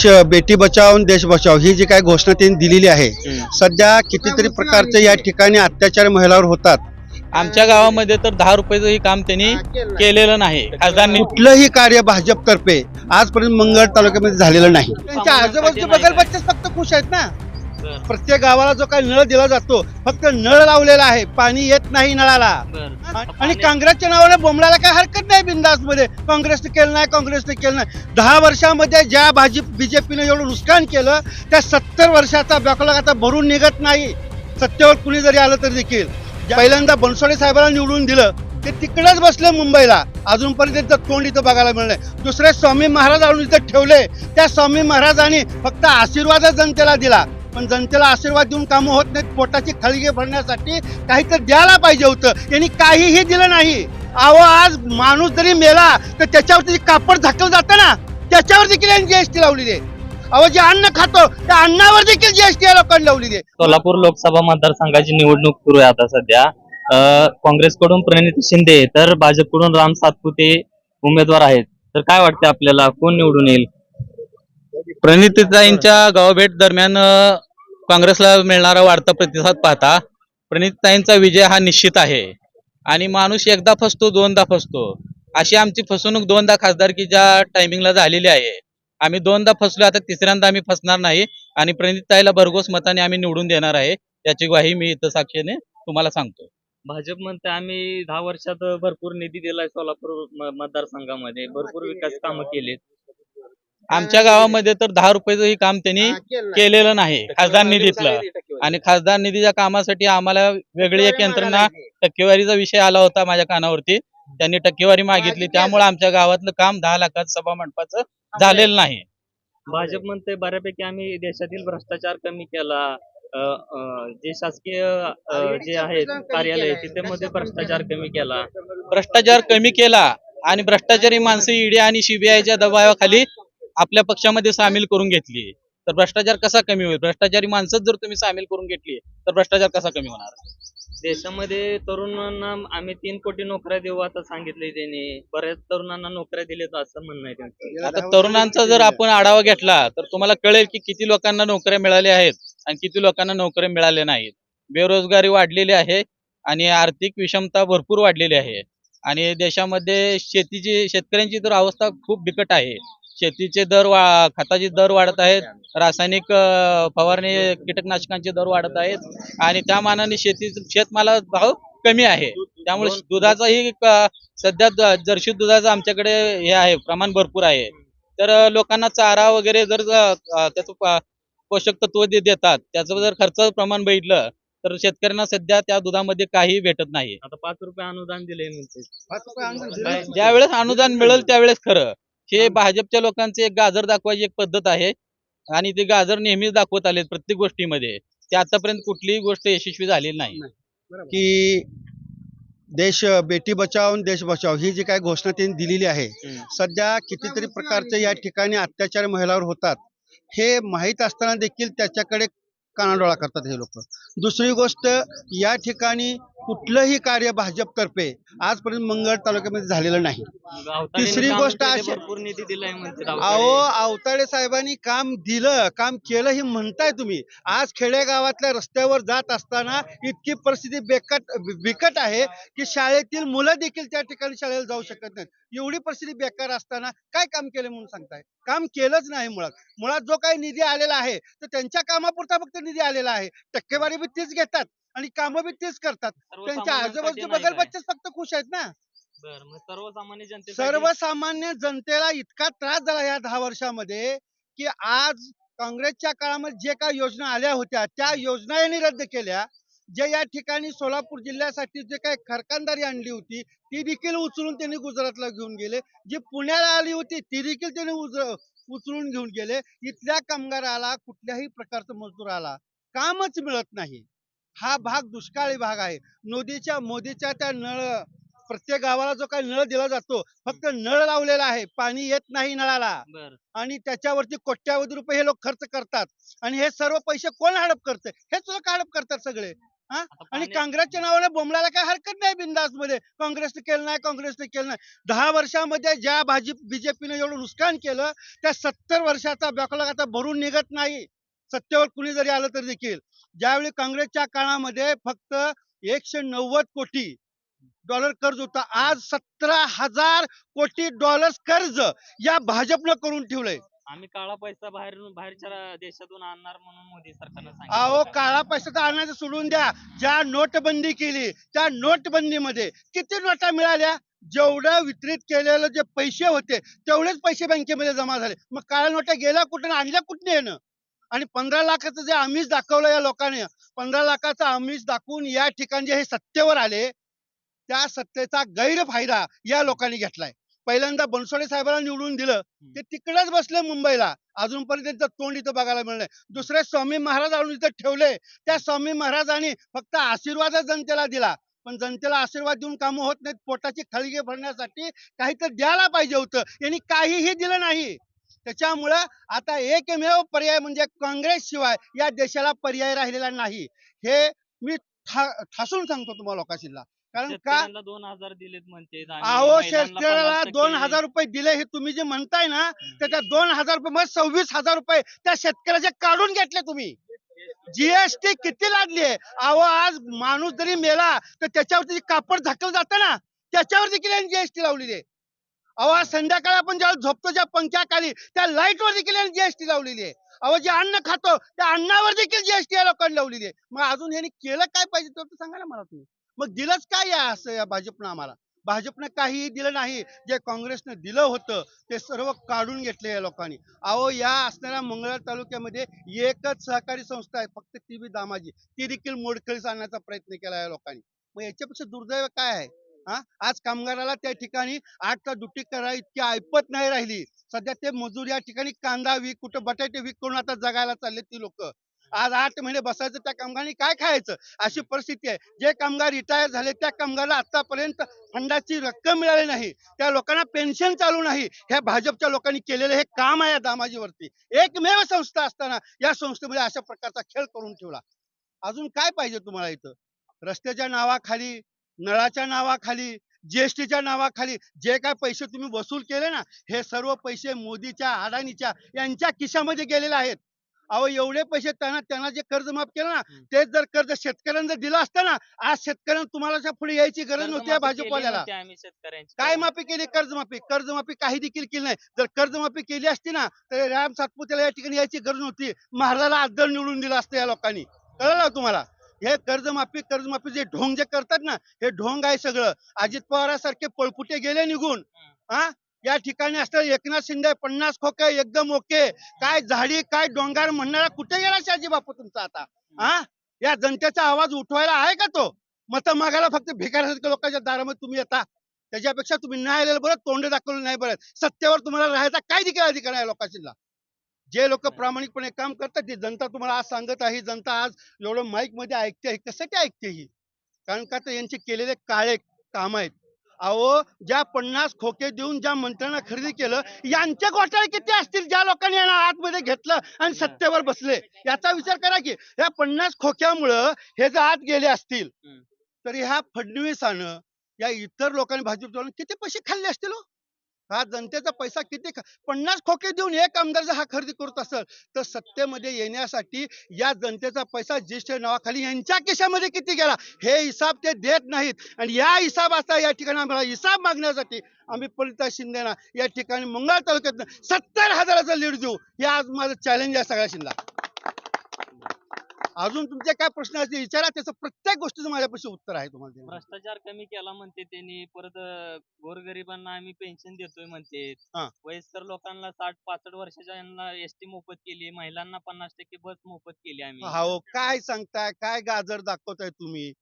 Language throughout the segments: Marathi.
श- बेटी बचाव आणि देश बचाव ही जी काय घोषणा त्यांनी दिलेली आहे सध्या कितीतरी प्रकारचे या ठिकाणी अत्याचार महिलावर होतात. आमच्या गावामध्ये तर दहा रुपयाचंही काम त्यांनी केलेलं नाही. खासदारांनी कुठलंही कार्य भाजपतर्फे आजपर्यंत मंगळ तालुक्यामध्ये झालेलं नाही. त्यांच्या आजूबाजूचे बगल बच्चेच फक्त खुश आहेत ना. प्रत्येक गावाला जो काही नळ दिला जातो फक्त नळ लावलेला आहे पाणी येत नाही नळाला. आणि- काँग्रेसच्या नावाने बोंबलाला काय हरकत नाही बिंदासमध्ये काँग्रेसने केलं नाही काँग्रेसने केलं नाही. दहा वर्षामध्ये ज्या भाजप बीजेपीने एवढं नुकसान केलं त्या सत्तर वर्षाचा बॅकलॉग आता भरून निघत नाही. सत्तेवर कुणी जरी आलं तरी देखील. पहिल्यांदा बनसोडे साहेबांना निवडून दिलं ते तिकडेच बसले मुंबईला. अजूनपर्यंत त्यांचं तोंड इथं बघायला मिळलंय दुसरे स्वामी महाराज आणून इथं ठेवले. त्या स्वामी महाराजांनी फक्त आशीर्वादच जनतेला दिला. पण जनतेला आशीर्वाद देऊन कामं होत नाहीत पोटाची खळगी भरण्यासाठी काहीतरी द्यायला पाहिजे होतं. यांनी काहीही दिलं नाही. अहो आज माणूस जरी मेला तर त्याच्यावरती जे कापड झाकलं जातं ना त्याच्यावर देखील यांनी जीएसटी लावलेली आहे. अहो जे अन्न खातो त्या अन्नावर देखील जीएसटी या लोकांनी लावलेली आहे. सोलापूर लोकसभा मतदारसंघाची निवडणूक सुरू आहे आता सध्या. अं, काँग्रेसकडून प्रणिती शिंदे तर भाजपकडून राम सातपुते उमेदवार आहेत. तर काय वाटते आपल्याला? कोण निवडून येईल? प्रणितीताईंच्या गावभेट दरम्यान काँग्रेसला मिळणारा वाढता प्रतिसाद पाहता प्रणितताईंचा विजय हा निश्चित आहे. आणि माणूस एकदा फसतो दोनदा फसतो. अशी आमची फसवणूक दोनदा खासदारकीच्या टायमिंगला झालेली आहे. आम्ही दोनदा फसलो आता तिसऱ्यांदा आम्ही फसणार नाही. आणि प्रणितताईला भरघोस मताने आम्ही निवडून देणार आहे. याची ग्वाही मी इथं साक्षीने तुम्हाला सांगतो. भाजप म्हणते आम्ही दहा वर्षात भरपूर निधी दिलाय सोलापूर मतदारसंघामध्ये. भरपूर विकास कामं केलीत. आमच्या गावामध्ये तर दहा रुपयाचंही काम त्यांनी केलेलं नाही. खासदार निधीतलं. आणि खासदार निधीच्या कामासाठी आम्हाला वेगळी एक यंत्रणा टक्केवारीचा विषय आला होता माझ्या कानावरती. त्यांनी टक्केवारी मागितली. त्यामुळे आमच्या गावातलं काम दहा लाखाचं सभा मंडपाचं झालेलं नाही. भाजप म्हणते बऱ्यापैकी आम्ही देशातील भ्रष्टाचार कमी केला. जे शासकीय जे आहेत कार्यालय तिथे मध्ये भ्रष्टाचार कमी केला. भ्रष्टाचार कमी केला. आणि भ्रष्टाचारी माणसं ईडी आणि सीबीआयच्या दबावाखाली आपल्या पक्षामध्ये सामील करून घेतली तर भ्रष्टाचार कसा कमी होईल? भ्रष्टाचारी माणसंच जर तुम्ही सामील करून घेतली तर भ्रष्टाचार कसा कमी होणार? देशामध्ये तरुणांना आम्ही तीन कोटी नोकऱ्या देऊ आता सांगितले त्यांनी. बऱ्याच तरुणांना नोकऱ्या दिल्यात असं म्हणणं आहे त्यांचं. आता तरुणांचा जर आपण आढावा घेतला तर तुम्हाला कळेल की किती लोकांना नोकऱ्या मिळाल्या आहेत आणि किती लोकांना नोकऱ्या मिळाल्या नाहीत. बेरोजगारी वाढलेली आहे आणि आर्थिक विषमता भरपूर वाढलेली आहे. आणि देशामध्ये शेतीची शेतकऱ्यांची तर अवस्था खूप बिकट आहे. शेतीचे दर वा खताचे दर वाढत आहेत रासायनिक फवारणी कीटकनाशकांचे दर वाढत आहेत आणि त्या मानाने शेती शेतमाला भाव कमी आहे. त्यामुळे दुधाचाही सध्या जर्शी दुधाचं आमच्याकडे हे आहे प्रमाण भरपूर आहे. तर लोकांना चारा वगैरे जर त्याचं पोषक तत्व दे- देतात त्याचं जर खर्च प्रमाण बघितलं तर शेतकऱ्यांना सध्या त्या दुधामध्ये काही भेटत नाही. आता पाच रुपये अनुदान दिले म्हणते. ज्या वेळेस अनुदान मिळेल त्यावेळेस खरं. हे भाजपच्या लोकांचे एक गाजर दाखवायची एक पद्धत आहे. आणि ते गाजर नेहमीच दाखवत आले प्रत्येक गोष्टीमध्ये. ते आतापर्यंत कुठलीही गोष्ट यशस्वी झालेली नाही. की देश बेटी बचाव आणि देश बचाव ही जी काय घोषणा त्यांनी दिलेली आहे सध्या कितीतरी प्रकारचे या ठिकाणी अत्याचार महिलावर होतात. हे माहीत असताना देखील त्याच्याकडे कानाडोळा करतात हे लोक. दुसरी गोष्ट या ठिकाणी कुठलंही कार्य भाजपतर्फे आजपर्यंत मंगळ तालुक्यामध्ये झालेलं नाही. तिसरी गोष्ट अशी- निधी दिलाय म्हणते अहो. आवताडे साहेबांनी काम दिलं काम केलं हे म्हणताय तुम्ही. आज खेडेगावातल्या रस्त्यावर जात असताना इतकी परिस्थिती बेकट बिकट आहे की शाळेतील मुलं देखील त्या ठिकाणी शाळेला जाऊ शकत नाहीत. एवढी परिस्थिती बेकार असताना काय काम केलं म्हणून सांगताय? काम केलंच नाही मुळात. मुळात जो काही निधी आलेला आहे तर त्यांच्या कामापुरता फक्त निधी आलेला आहे. टक्केवारी बी तीच घेतात. आणि कामं बी तीच करतात. त्यांच्या सर्वसामान्यांसाठी आजूबाजूचे नाही बगल? बच्चेच फक्त खुश आहेत ना. बरं, मग सर्वसामान्य जनतेसाठी सर्वसामान्य जनतेला इतका त्रास झाला या दहा वर्षामध्ये की आज काँग्रेसच्या काळामध्ये जे काही योजना आल्या होत्या त्या योजना यांनी रद्द केल्या. जे या ठिकाणी सोलापूर जिल्ह्यासाठी जे काही खरकांदारी आणली होती ती देखील उचलून त्यांनी गुजरातला घेऊन गेले. जी पुण्याला आली होती ती देखील त्यांनी उचलून घेऊन गेले. इथल्या कामगाराला कुठल्याही प्रकारचं मजदूराला कामच मिळत नाही. हा भाग दुष्काळी भाग आहे. मोदीच्या मोदीच्या त्या नळ प्रत्येक गावाला जो काही नळ दिला जातो फक्त नळ लावलेला आहे. पाणी येत नाही नळाला. आणि त्याच्यावरती कोट्यावधी रुपये हे लोक खर्च करतात. आणि हे सर्व पैसे कोण हडप करते? हेच लोक हडप करतात सगळे? हा? आणि काँग्रेसच्या नावाने बोंबलायला काय हरकत नाही बिंदासमध्ये काँग्रेसने केलं नाही काँग्रेसने केलं नाही. दहा वर्षामध्ये ज्या भाजप बीजेपीने एवढं नुकसान केलं त्या सत्तर वर्षाचा बॅकलॉग आता भरून निघत नाही. सत्तेवर कुणी जरी आलं तरी देखील. ज्यावेळी काँग्रेसच्या काळामध्ये फक्त एकशे नव्वद कोटी डॉलर कर्ज होता आज सतरा हजार कोटी डॉलर कर्ज या भाजपनं करून ठेवलंय. आम्ही काळा पैसा बाहेर बाहेरच्या देशातून आणणार म्हणून मोदी सरकारनं अहो. काळा पैसा तर आणायचं सोडून द्या. ज्या नोटबंदी केली त्या नोटबंदीमध्ये किती नोटा मिळाल्या? जेवढं वितरित केलेलं जे पैसे होते तेवढेच पैसे बँकेमध्ये जमा झाले. मग काळ्या नोटा गेल्या कुठे आणल्या कुठे येणं आणि पंधरा लाखाचं जे आमिष दाखवलं या लोकांनी पंधरा लाखाचं आमिष दाखवून या ठिकाणी जे हे सत्तेवर आले त्या सत्तेचा गैरफायदा या लोकांनी घेतलाय. पहिल्यांदा बनसोडे साहेबांना निवडून दिलं ते तिकडेच बसले मुंबईला. अजूनपर्यंत त्यांचं तोंड इथं बघायला मिळलंय दुसरे स्वामी महाराज आणून इथं ठेवले. त्या स्वामी महाराजांनी फक्त आशीर्वादच जनतेला दिला. पण जनतेला आशीर्वाद देऊन कामं होत नाहीत. पोटाची खळगे भरण्यासाठी काहीतरी द्यायला पाहिजे होतं. यांनी काहीही दिलं नाही. त्याच्यामुळं आता एकमेव पर्याय म्हणजे काँग्रेस शिवाय या देशाला पर्याय राहिलेला नाही. हे मी ठासून सांगतो तुम्हाला लोकांशीला. कारण का? दोन हजार दिलेत म्हणते अहो शेतकऱ्याला 50% दोन हजार रुपये दिले हे तुम्ही जे म्हणताय ना तर त्या दोन हजार रुपये मध्ये सव्वीस हजार रुपये त्या शेतकऱ्याचे काढून घेतले तुम्ही. जीएसटी किती लागली आहे? अहो आज माणूस जरी मेला तर त्याच्यावरती कापड झाकलं जातं ना. त्याच्यावर देखील जीएसटी लावलेली आहे? अहो संध्याकाळ संध्याकाळी आपण ज्याला झोपतो ज्या पंख्याखाली त्या लाइट वर देखील जीएसटी लावलेली आहे. अहो जे अन्न खातो त्या अन्नावर देखील जीएसटी या लोकांनी लावलेली आहे. मग अजून यांनी केलं काय पाहिजे तर सांगा ना मला तुम्ही. मग दिलंच काय या असं या भाजपनं आम्हाला? भाजपनं काहीही दिलं नाही. जे काँग्रेसनं दिलं होतं ते सर्व काढून घेतले या लोकांनी. अहो या असणाऱ्या मंगळा तालुक्यामध्ये एकच सहकारी संस्था आहे फक्त ती बी दामाजी. ती देखील मोडखळीस आणण्याचा प्रयत्न केला या लोकांनी. मग याच्यापेक्षा दुर्दैव काय आहे? आज कामगाराला त्या ठिकाणी आठ तास ड्युटी करा इतकी ऐपत नाही राहिली. सध्या ते मजूर या ठिकाणी कांदा विक कुठं बटाटे विक करून आता जगायला चालले ती लोक. आज आठ महिने बसायचं त्या कामगारांनी काय खायचं? अशी परिस्थिती आहे. जे कामगार रिटायर झाले त्या कामगाराला आतापर्यंत फंडाची रक्कम मिळाली नाही. त्या लोकांना पेन्शन चालू नाही. ह्या भाजपच्या लोकांनी केलेलं हे काम आहे या दामाजीवरती. एकमेव संस्था असताना या संस्थेमध्ये अशा प्रकारचा खेळ करून ठेवला. अजून काय पाहिजे तुम्हाला इथं? रस्त्याच्या नावाखाली नळाच्या नावाखाली जीएसटीच्या नावाखाली जे काय पैसे तुम्ही वसूल केले ना हे सर्व पैसे मोदीच्या अडाणीच्या यांच्या खिशामध्ये गेलेले आहेत. अहो एवढे पैसे त्यांना त्यांना जे कर्ज माफ केलं ना. तेच जर कर्ज शेतकऱ्यांना जर दिलं असतं ना आज शेतकऱ्यांना तुम्हाला पुढे यायची गरज नव्हती भाजपवाल्याला. काय माफी केली? कर्जमाफी कर्जमाफी काही देखील केली नाही. जर कर्जमाफी केली असती ना तर राम सातपुतेला या ठिकाणी यायची गरज नव्हती. महाराजाला अद्दल निवडून दिलं असतं या लोकांनी. कळलं तुम्हाला? हे कर्जमाफी कर्जमाफी जे ढोंग जे करतात ना हे ढोंग आहे सगळं. अजित पवारासारखे पळपुटे गेले निघून. हा. या ठिकाणी असतं एकनाथ शिंदे पन्नास खोके एकदम ओके. काय झाडी काय डोंगर म्हणणारा कुठे गेला शाजी बापू तुमचा आता? हा? या जनतेचा आवाज उठवायला आहे का तो? मत मागायला फक्त भिकाऱ्यासारख्या लोकांच्या दारामध्ये तुम्ही येता. त्याच्यापेक्षा तुम्ही नाही आलेलं बरं तोंड दाखवलं नाही बरं. सत्तेवर तुम्हाला राहायचा काय देखील अधिकार आहे लोकांना जे लोक प्रामाणिकपणे काम करतात ती जनता तुम्हाला आज सांगत आहे जनता आज एवढं माईकमध्ये ऐकते आहे कशासाठी ऐकते ही? कारण का तर यांचे केलेले काळे काम आहेत. अहो ज्या पन्नास खोके देऊन ज्या मंत्र्यांना खरेदी केलं यांचे घोटाळे किती असतील ज्या लोकांनी यांना आतमध्ये घेतलं आणि सत्तेवर बसले? याचा विचार करा की या पन्नास खोक्यामुळं हे जर आत गेले असतील. तर ह्या फडणवीसानं या इतर लोकांनी भाजप किती पैसे खाल्ले असतील हो? हा जनतेचा पैसा किती पन्नास खोके देऊन एक आमदार जर हा खरेदी करत असेल तर सत्तेमध्ये येण्यासाठी या जनतेचा पैसा ज्येष्ठ नावाखाली यांच्या केशामध्ये किती गेला? हे हिसाब ते देत नाहीत. आणि या हिसाबाचा या ठिकाणी आम्हाला हिसाब मागण्यासाठी आम्ही पंडिता शिंदेना या ठिकाणी मंगळ तालुक्यात सत्तर हजाराचा लीड देऊ. हे आज माझं चॅलेंज आहे सगळ्या शिंदा अजून तुमचे काय प्रश्न असतील विचारा. त्याचं प्रत्येक गोष्टीचं माझ्यापाशी उत्तर आहे तुम्हाला देण्याचं. भ्रष्टाचार कमी केला म्हणते त्यांनी. परत अं, गोरगरिबांना आम्ही पेन्शन देतोय म्हणते. हा. वयस्कर लोकांना साठ पासष्ट वर्षाच्या यांना एसटी मोफत केली. महिलांना पन्नास टक्के बस मोफत केली आम्ही. हो काय सांगताय काय गाजर दाखवताय तुम्ही?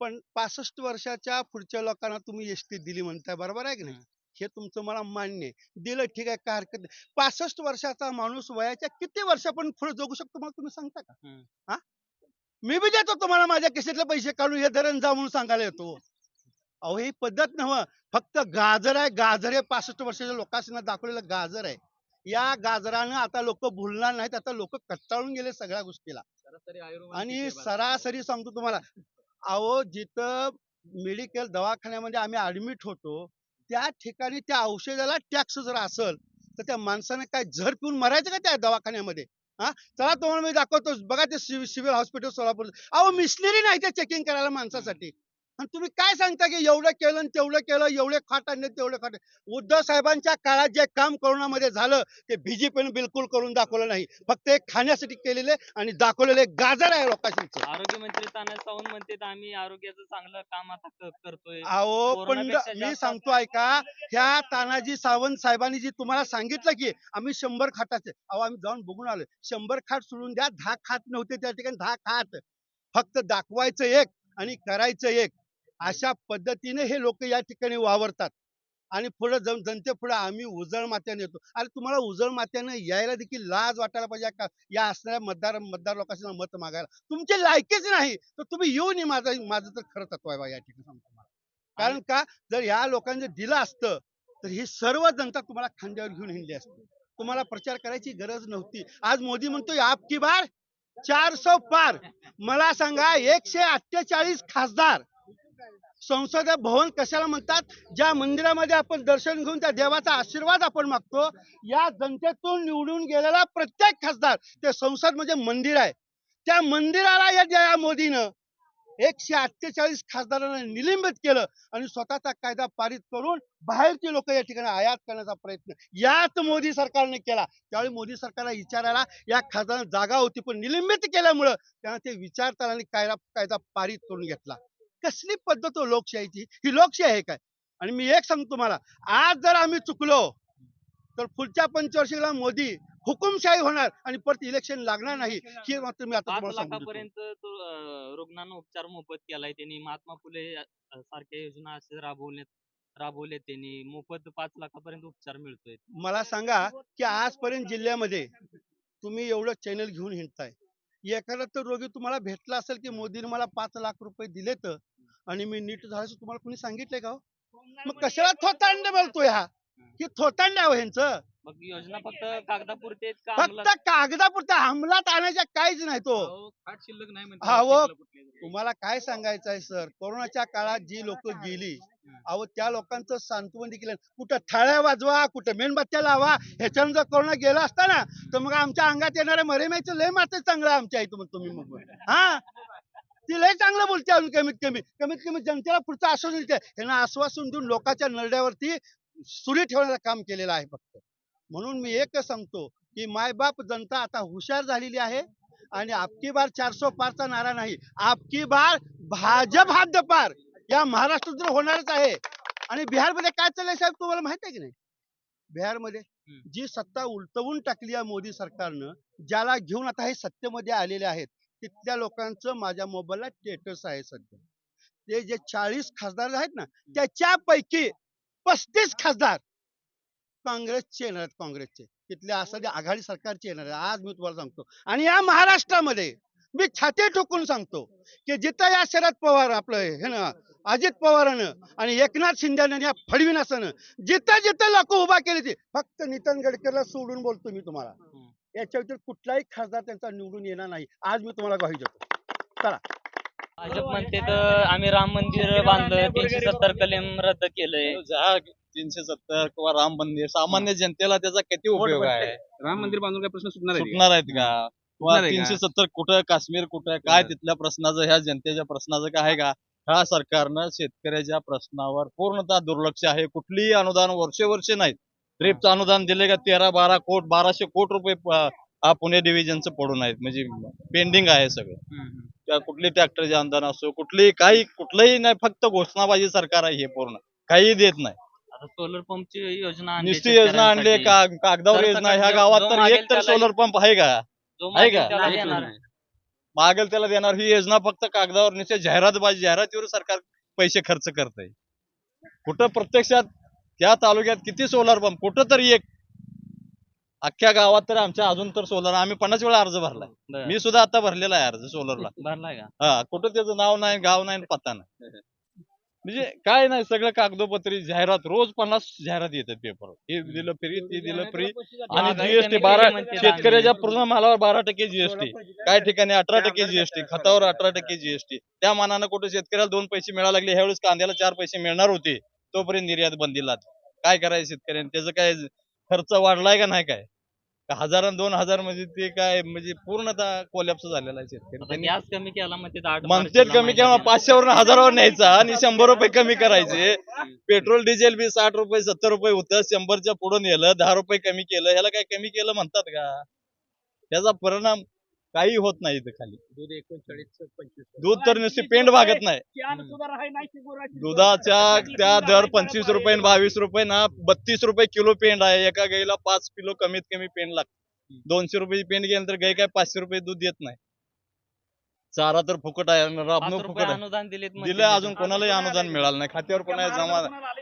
पण पासष्ट वर्षाच्या पुढच्या लोकांना तुम्ही एसटी दिली म्हणताय. बरोबर आहे की नाही. हे तुमचं मला मान्य आहे. दिलं ठीक आहे काय हरकत नाही पासष्ट वर्षाचा माणूस वयाच्या किती वर्षापर्यंत पुढे जगू शकतो मला तुम्ही सांगता का. हा. मी बी देतो तुम्हाला माझ्या खिशातले पैसे काढून हे धरण जा म्हणून सांगायला येतो. अहो ही पद्धत नव्ह. फक्त गाजर आहे गाजर हे पासष्ट वर्षाच्या लोकांना दाखवलेलं गाजर आहे. या गाजरानं आता लोक भुलणार नाहीत आता लोक कट्टाळून गेले सगळ्या गोष्टीला. आणि सरासरी सांगतो तुम्हाला अहो जिथं मेडिकल दवाखान्यामध्ये आम्ही ऍडमिट होतो त्या ठिकाणी त्या औषधाला टॅक्स जर असेल तर त्या माणसाने काय झर पिऊन मरायचं का त्या दवाखान्यामध्ये? हा? चला तुम्हाला मी दाखवतो. बघा ते सिव्हिल हॉस्पिटल सोलापूर अहो मिशनरी नाही ते चेकिंग करायला माणसासाठी. आणि तुम्ही काय सांगता की एवढं केलं आणि तेवढं केलं एवढे खाट आणले तेवढे खाट उद्धव साहेबांच्या काळात जे काम कोरोनामध्ये झालं ते बीजेपीने बिलकुल करून दाखवलं नाही. फक्त एक खाण्यासाठी केलेले आणि दाखवलेले गाजर आहे लोकांचे. आरोग्यमंत्री सावंत म्हणते आम्ही आरोग्याचं चांगलं काम आता क- करतोय. अहो पण मी सांगतो ऐका ह्या तानाजी सावंत साहेबांनी जी तुम्हाला सांगितलं की आम्ही शंभर खाटाचे अहो आम्ही जाऊन बघून आलो शंभर खाट सोडून द्या दहा खाट नव्हते त्या ठिकाणी दहा खाट. फक्त दाखवायचं एक आणि करायचं एक. अशा पद्धतीने हे लोक या ठिकाणी वावरतात. आणि पुढे जन जनते पुढे आम्ही उजळ मात्याने येतो. अरे तुम्हाला उजळ मात्याने यायला देखील लाज वाटायला पाहिजे का? या असणाऱ्या मतदार मतदार लोकांना मत मागायला. तुमची लायकीच नाही. तर तुम्ही येऊन नये माझं माझं तर खरं तत्व आहे बा या ठिकाणी सांगतो मला कारण का? जर या लोकांनी दिलं असतं तर ही सर्व जनता तुम्हाला खांद्यावर घेऊन हिंडली असते. तुम्हाला प्रचार करायची गरज नव्हती. आज मोदी म्हणतोय आपकी बार? चारशे पार. मला सांगा एकशे अठ्ठेचाळीस खासदार संसद भवन कशाला म्हणतात? ज्या मंदिरामध्ये आपण दर्शन घेऊन त्या देवाचा आशीर्वाद आपण मागतो या जनतेतून निवडून गेलेला प्रत्येक खासदार ते संसद म्हणजे मंदिर आहे. त्या मंदिराला या या मोदीनं एकशे अठ्ठेचाळीस खासदारांना निलंबित केलं आणि स्वतःचा कायदा पारित करून बाहेरची लोक या ठिकाणी आयात करण्याचा प्रयत्न यात मोदी सरकारने केला. त्यावेळी मोदी सरकारला विचारायला या खासदारांना जागा होती पण निलंबित केल्यामुळं त्यांना ते विचारताना आणि कायदा कायदा पारित करून घेतला. कसली पद्धत हो लोकशाहीची? ही लोकशाही आहे काय? आणि मी एक सांगतो तुम्हाला आज जर आम्ही चुकलो तर पुढच्या पंचवर्षीला मोदी हुकुमशाही होणार आणि परत इलेक्शन लागणार नाही हे मात्र मी आता पाच तुम्हाला सांगतो लाखापर्यंत तो रुग्णांना उपचार मोफत केलाय त्यांनी. महात्मा फुले सारख्या योजना असे राबवण्यात राबवले त्यांनी. मोफत पाच लाखापर्यंत उपचार मिळतोय. मला सांगा की आजपर्यंत जिल्ह्यामध्ये तुम्ही एवढं चॅनल घेऊन हिंडताय. एखादा तर रोगी तुम्हाला भेटला असेल की मोदीने मला पाच लाख रुपये दिलेत आणि मी नीट झालं असं तुम्हाला कोणी सांगितलंय का हो? मग कशाला थोतांड बोलतोय हा? की थोतांड आहे हो ह्यांचं. मग योजना फक्त कागदापुरते फक्त अंमलात- कागदापुरत्या अंमलात आणायच्या काहीच नाही तो. शिल्लक नाही हा, व तुम्हाला काय सांगायचं आहे सर? कोरोनाच्या काळात जी लोक गेली अहो त्या लोकांचं सांत्वन देखील. कुठं थाळ्या वाजवा कुठं मेणबत्त्या लावा ह्याच्यानं जर कोरोना गेला असता ना तर मग आमच्या अंगात येणाऱ्या मरेमायचं लय मात्र चांगलं आमच्या इथं मग तुम्ही मग. हा? ती लय चांगलं बोलते अजून कमीत कमी. कमीत कमी जनतेला पुढचं आश्वासन देते. यांना आश्वासन देऊन लोकांच्या नरड्यावरती सुरी ठेवण्याचं काम केलेलं आहे फक्त. म्हणून मी एकच सांगतो की मायबाप जनता आता हुशार झालेली आहे आणि आपकी बार चारसो पारचा नारा नाही. आपकी बार भाजप हद्दपार या महाराष्ट्रात तर होणारच आहे. आणि बिहारमध्ये काय चाललंय साहेब तुम्हाला माहीत आहे की नाही? बिहारमध्ये जी सत्ता उलटवून टाकली आहे मोदी सरकारनं ज्याला घेऊन आता हे सत्तेमध्ये आलेले आहेत तिथल्या लोकांचं माझ्या मोबाईलला स्टेटस आहे सध्या. ते जे चाळीस खासदार आहेत ना त्याच्यापैकी पस्तीस खासदार काँग्रेसचे येणार आहेत काँग्रेसचे तिथले असं जे आघाडी सरकारचे येणार आहे आज मी तुम्हाला सांगतो. आणि या महाराष्ट्रामध्ये मी छाती ठोकून सांगतो की जिथं या शरद पवार आपलं हे ना अजित पवारानं आणि एकनाथ शिंदेनं या फडणवीसानं जिथं जिथं लोक उभा केली ती फक्त नितीन गडकरीला सोडून बोलतो मी तुम्हाला. याच्या व्यतिरिक्त कुठलाही खासदार त्यांचा निवडून येणार नाही. आज मी तुम्हाला ग्वाही देतो. भाजप म्हणते तर आम्ही राम मंदिर बांधलं तीनशे सत्तर कलम रद्द केलंय. जा तीनशे सत्तर किंवा राम मंदिर. सामान्य जनतेला त्याचा किती उपयोग आहे? राम मंदिर बांधून काय प्रश्न सुटणार आहे सुटणार आहेत का? किंवा आहे का? तीनशे सत्तर कुठं काश्मीर कुठं काय. तिथल्या प्रश्नाचं ह्या जनतेच्या प्रश्नाचं काय आहे का? ह्या सरकारनं शेतकऱ्याच्या प्रश्नावर पूर्णतः दुर्लक्ष आहे. कुठलीही अनुदान वर्षे वर्षे नाहीत. ट्रिपचं अनुदान दिले का? तेरा बारा कोट बाराशे कोट रुपये हा पुणे डिव्हिजनचं पडून आहेत. म्हणजे पेंडिंग आहे सगळं. त्या कुठली ट्रॅक्टरचे अनुदान असो कुठलीही काही कुठलंही नाही फक्त घोषणाबाजी सरकार आहे हे पूर्ण. काही देत नाही. सोलर पंपची योजना नुसती योजना आणली. का कागदावर योजना ह्या गावात तर एक तर सोलर पंप आहे का? आहे का? मागेल त्याला देणार ही योजना फक्त कागदावर नुसते जाहिरातबाजी जाहिरातीवर सरकार पैसे खर्च करतंय. कुठं प्रत्यक्षात त्या तालुक्यात किती सोलार पंप कुठं तरी एक. अख्ख्या गावात तर आमच्या अजून तर सोलर आम्ही पन्नास वेळा अर्ज भरलाय. मी सुद्धा आता भरलेला आहे अर्ज सोलरला भरलाय का? हा कुठं त्याचं नाव नाही गाव नाही पत्ता नाही. म्हणजे काय नाही सगळं कागदोपत्री जाहिरात रोज पन्नास जाहिरात येतात पेपर हे दिलं फ्री ते दिलं फ्री आणि जीएसटी बारा शेतकऱ्याच्या. पूर्ण मालावर बारा टक्के जीएसटी काय ठिकाणी अठरा टक्के जीएसटी खतावर अठरा टक्के. जीएसटी त्या मानानं कुठे शेतकऱ्याला दोन पैसे मिळायला लागले ह्यावेळेस कांद्याला चार पैसे मिळणार होते. तोपर्यंत निर्यात बंदीला काय करायचं शेतकऱ्यांनी? त्याचं काय खर्च वाढलाय का नाही काय? हजार दोन हजार म्हणजे ते काय म्हणजे पूर्णतः कोलॅप्स झालेला आहे शेतकरी. गॅस कमी केला मार्चला कमी केव्हा महिना पाचशेवर हजारावर न्यायचा आणि शंभर रुपये कमी करायचे. पेट्रोल डिझेल बी साठ रुपये सत्तर रुपये होतं. शंभरच्या पुढे नेलं दहा रुपये कमी केलं. ह्याला काय कमी केलं म्हणतात का? त्याचा परिणाम काही होत नाही इथं खाली. दूध एकोणचाळीस पंचवीस. दूध तर नुसती पेंड भागत नाही. दुधाच्या त्या दर पंचवीस रुपये बावीस रुपये ना बत्तीस रुपये किलो पेंड आहे. एका गाईला पाच किलो कमीत कमी पेंड लागते. दोनशे रुपये पेंड गेलं तर गाई काय पाचशे रुपये दूध देत नाही. चारा तर फुकट आहे आणि पाच राबणूक रुपये फुकट आहे. अनुदान दिलेत दिलं अजून कोणालाही अनुदान मिळालं नाही. खात्यावर कोणाला जमा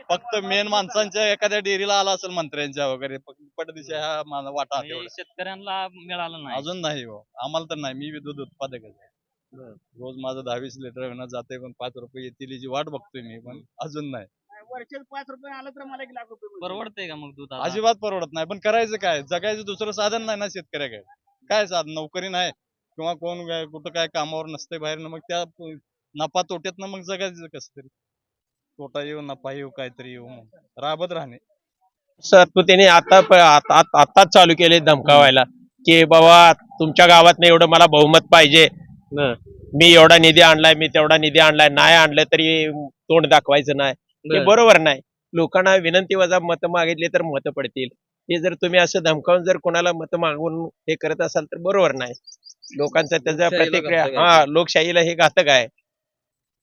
फक्त मेन माणसांच्या एखाद्या डेअरीला आला असेल मंत्र्यांच्या वगैरे पटदिशी हा माझा वाटा म्हणजे. शेतकऱ्यांना मिळालं नाही. अजून नाही हो. आम्हाला तर नाही. मी दूध उत्पादक आहे. रोज माझं दहावीस लिटर विना जाते पण पाच रुपये येतील याची वाट बघतोय मी पण अजून नाही. वर्षात पाच रुपये आलं तर मला एक लाख रुपये मिळतील. परवडते का मग दूध आता? अजिबात परवडत नाही. पण करायचं काय? जगायचं दुसरं साधन नाही ना शेतकऱ्याकडे. काय साधन? नोकरी नाही. किंवा कोण काय- कुठं काय कामावर नसते बाहेर मग त्या नफा तोट्यात मग जगायचं कसं तरी. तोटा येऊ नफा येऊ काहीतरी येऊ मग. राबत राहणे. सातपुतेने आता प- आता आत- आताच चालू केले धमकावायला की बाबा तुमच्या गावात एवढं मला बहुमत पाहिजे. बर. मी एवढा निधी आणलाय मी तेवढा निधी आणलाय. नाही आणलं तरी तोंड दाखवायचं नाही. हे बर. बरोबर नाही. लोकांना विनंती वजा मतं मागितली तर मतं पडतील. हे जर तुम्ही असं धमकावून जर कोणाला मतं मागून हे करत असाल तर बरोबर नाही. लोकांचा त्याचा लोकशाहीला प्रतिक्रिया. घातक हा लोकशाहीला हे घातक आहे.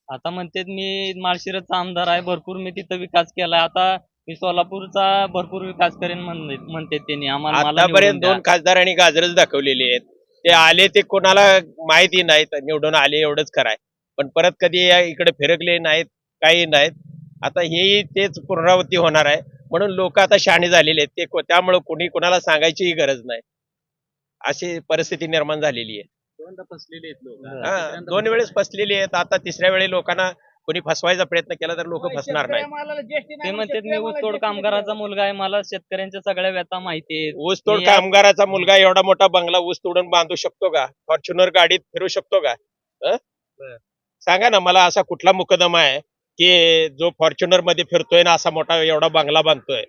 आता म्हणतात मी माळशिरसचा आमदार आहे भरपूर मी तिथं विकास केलाय. आता मी सोलापूरचा भरपूर विकास करेन म्हणले म्हणते त्यांनी. आम्हाला मला निवडून आतापर्यंत द्या. दोन खासदारांनी गाजरच दाखवलेली आहेत. ते आले ते कोणाला माहिती नाहीत. निवडून आले एवढंच खरं आहे. पण परत कधी या इकडे फिरकले नाहीत काही नाहीत. आता हेही तेच पुनरावृत्ती होणार आहे. म्हणून लोक आता शहाणे झालेले आहेत. ते को- त्यामुळे कोणी कोणाला सांगायचीही गरज नाही. अशी परिस्थिती निर्माण झालेली आहे. दोनदा फसलेले आहेत लोक. हा, दोन वेळेस फसलेली आहेत. आता तिसऱ्या वेळी लोकांना कोणी फसवायचा प्रयत्न केला तर लोक फसणार नाही. ते म्हणतात मी ऊसतोड कामगाराचा मुलगा आहे. मला शेतकऱ्यांच्या सगळ्या व्यथा माहिती आहेत. ऊसतोड कामगाराचा मुलगा एवढा मोठा बंगला ऊस तोडून बांधू शकतो का? फॉर्च्युनर गाडीत फिरू शकतो का? अं? सांगा ना मला असा कुठला मुकदमा आहे की जो फॉर्च्युनरमध्ये फिरतोय ना असा मोठा एवढा बंगला बांधतोय?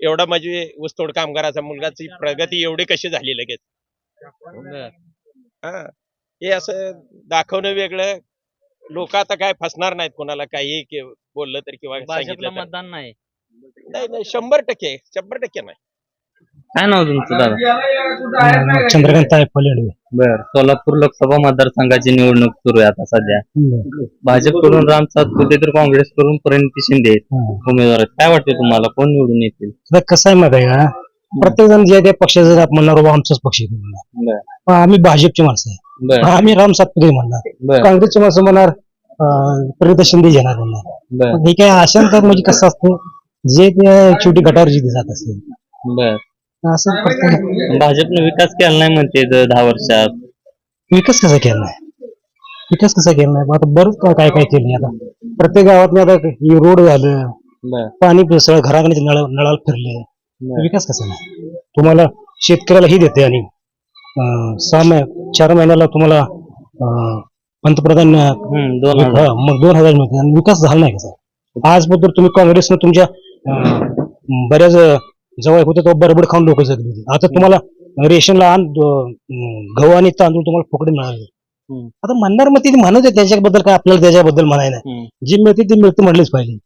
एवढा म्हणजे ऊसतोड कामगाराचा मुलगाची प्रगती एवढी कशी झाली लगेच. हा. हे असं दाखवणं वेगळं. लोक आता काय फसणार नाहीत कोणाला काही के- बोललं तर किंवा भाजपला सांगितलं तर. मतदान नाही. नाही नाही शंभर टक्के शंभर टक्के नाही. काय नाव तुमचं दादा? चंद्रकांत तायफळे बर. सोलापूर लोकसभा मतदारसंघाची निवडणूक सुरू आहे आता सध्या. भाजपकडून राम सातपुते तर काँग्रेसकडून परिणिती शिंदे आहेत. उमेदवार आहेत. काय वाटतं तुम्हाला? कोण निवडून येतील? तर कसं आहे माहिती आहे का? प्रत्येक जण जे त्या पक्षाचं आपण म्हणणार बाबा आमचाच पक्ष आहे म्हणणार. आम्ही भाजपची माणसं आहे. आम्ही राम सातपुते म्हणणार. काँग्रेसची माणसं म्हणणार अं, प्रीता शिंदे घेणार म्हणणार. हे काय अशांत म्हणजे कसं असतं? जे शेवटी गटावर जिथे जात असते बर. असं प्रत्येक भाजपने विकास केला नाही म्हणते द- दहा वर्षात. विकास कसा केला नाही? विकास कसा केला नाही? आता बरंच काय काय काय केलं आता. प्रत्येक गावात आता रोड झालं. पाणी सगळं घराकडे नळ नळाला फिरले. विकास कसा नाही? तुम्हाला शेतकऱ्याला ही देते आणि सहा महिने चार महिन्याला तुम्हाला पंतप्रधान मग दोन हजार मिळते आणि विकास झाला नाही कसा? आज बद्दल तुम्ही काँग्रेसनं तुमच्या बऱ्याच जवळ होते तेव्हा बरबड खाऊन लोक जगली होती. आता तुम्हाला रेशनला गहू आणि तांदूळ तुम्हाला फुकडे मिळाले. आता म्हणणार मग ते म्हणत आहे त्याच्याबद्दल काय आपल्याला त्याच्याबद्दल म्हणायला जी मिळते ती मिळते म्हटलीच पाहिजे.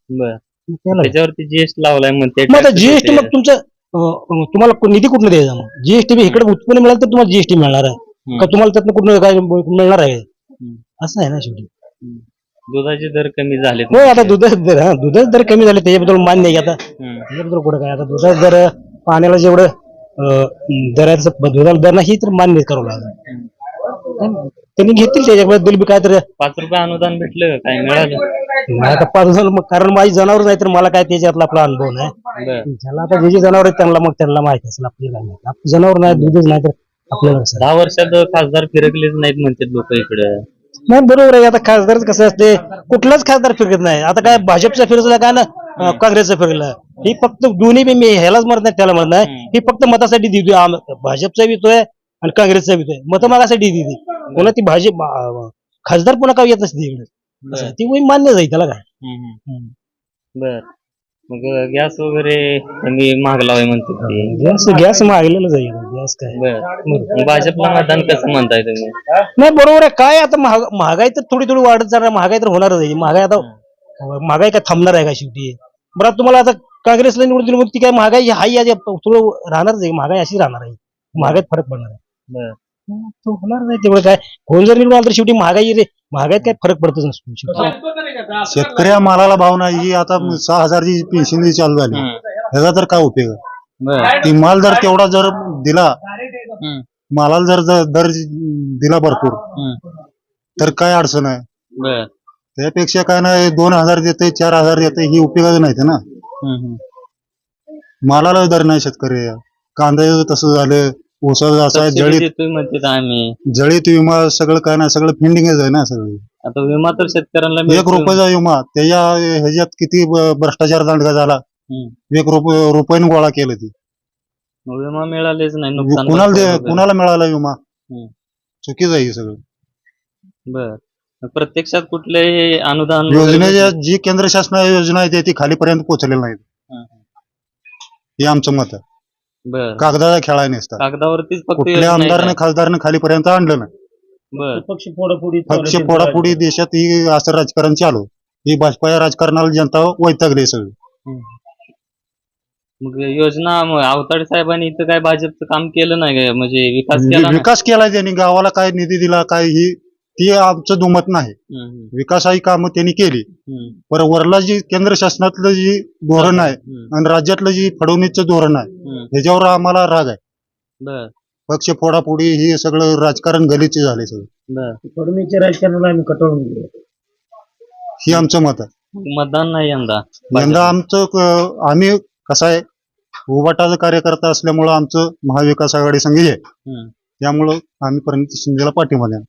त्याच्यावरती जीएसटी लावलाय म्हणते मग आता जीएसटी. मग तुमचं अं, तुम्हाला को- निधी कुठून द्यायचा मग? जीएसटी बी इकडे उत्पन्न मिळालं तर तुम्हाला जीएसटी मिळणार आहे. का तुम्हाला त्यातनं कुठून काय मिळणार आहे? असं आहे ना शेवटी. दुधाचे दर कमी झाले हो आता दुधाचे दर हा दुधाचे दर कमी झाले त्याच्याबद्दल मान्य आहे की आता. त्याच्याबद्दल कुठं काय? आता दुधाचे दर पाण्याला जेवढं अं, दराचं दुधाला दर नाही तर मान्य करावं लागेल. त्यांनी घेतील त्याच्याबद्दल बी काय तर पाच रुपये अनुदान भेटलं काय मिळालं? आता पाच झालं मग कारण माझी जनावर नाही तर मला काय त्याच्यातला आपला अनुभव नाही. बर. ज्याला आता जे जे जनावर आहेत त्यांना मग त्यांना माहिती असेल आपल्याला काय माहिती आपलं जनावर नाही दूधच नाही तर आपल्याला कसं? दहा वर्षात खासदार फिरकलेच नाहीत म्हणतात लोक इकडे. नाही बरोबर आहे आता खासदार कसं असते कुठलाच खासदार फिरकत नाही. आता काय भाजपचा फिरकला काय ना अं, काँग्रेसचा फिरकला. ही फक्त दोन्ही बी मी ह्यालाच म्हणत नाही त्याला म्हणत नाही. ही फक्त मतासाठी देतोय आम- भाजपचा वितोय आणि काँग्रेसचा वितोय मत मागासाठी देते. पुन्हा ती भाजप अं, खासदार पुन्हा का येत असते इकडे. आहे. ती वही मान्य जाईल त्याला काय. बर. मग गॅस वगैरे त्यांनी महाग लावाय म्हणते ते. गॅस गॅस मागलेलं जाईल गॅस काय. भाजपला मतदान कसं म्हणताय तुम्ही? नाही बरोबर आहे. काय आता महाग महागाई तर थोडी थोडी वाढत जाणार महागाई तर होणारच आहे. महागाई आता महागाई काय थांबणार आहे का शेवटी? बरं तुम्हाला आता काँग्रेसला निवडून दिली मग ती काय महागाई आहे थोडं राहणारच आहे. महागाई अशी राहणार आहे. महागाईत फरक पडणार आहे. तो होणार नाही तेवढं काय? कोण जर निवडून आलं तर शेवटी महागाई रे महागाईत काय फरक पडतच नसतो शेवटी. शेतकऱ्या मालाला भाव नाही. ही आता सहा हजारची पेन्शन जी चालू झाली. ह्याचा तर काय उपयोग? आहे? बर ती माल जर तेवढा जर दिला. मालाला जर जर दर दिला भरपूर. तर काय अडचण आहे? बर. त्यापेक्षा काय नाही दोन हजार देते चार हजार देते ही उपयोगाचं नाही ना. हम्म, हम्म. मालाला दर नाही शेतकरी. कांद्याचं तसं झालं ऊसाचं असं आहे जळीत देतोय म्हणते आम्ही जळीत विमा सगळं काय नाही सगळं फिंडिंगच आहे ना सगळं आता विमा तर शेतकऱ्यांना एक. रुपयाचा विमा त्याच्या ह्याच्यात किती ब- भ्रष्टाचार दांडगा झाला हम्म. एक रुपये रुपयाने गोळा केलं ती मग विमा मिळालेच नाही नुकसान कुणाला दे भरपूर वगैरे. कुणाला मिळाला विमा हम्म. चुकीचं आहे हे सगळं बर मग प्रत्यक्षात कुठले अनुदान योजनेच्या जी केंद्र शासनाची योजना आहे ती खालीपर्यंत पोहोचलेली हम्म. हे आमचं मत आहे बर. कागदाचा खेळा नसता कागदावरतीच फक्त कुठल्या योजना आमदारने. खासदारने खालीपर्यंत आणलं नाही. बर. पक्ष फोडाफोडी पक्ष फोडाफोडी देशात ही असं राजकारण चालू. ही भाजपा या राजकारणाला जनता वैतागली सगळी. मग योजना मग अवताडे साहेबांनी इथं काय भाजपचं काम केलं नाही काय म्हणजे विकास केला वि- नाही? विकास केला त्यांनी. गावाला काय निधी दिला काय ही ती आमचं दुमत नाही. विकासाची कामं त्यांनी केली. पर वरला जी केंद्र शासनातलं जी धोरण आहे आणि राज्यातलं जी फडवणीचं धोरण आहे. ह्याच्यावर आम्हाला राग आहे. पक्ष फोडाफोडी हे सगळं राजकारण गलीचे झाले सगळं. बर. फडणवीसच्या राजकारणाला आम्ही कटाळून गेलो ही आमचं मत आहे. मतदान नाही यंदा. यंदा आमचं आम्ही कसं आहे उबाटाचं कार्यकर्ता असल्यामुळं आमचं महाविकास आघाडी संघ आहे. त्यामुळं आम्ही परिणित शिंदेला पाठिंबा देणार.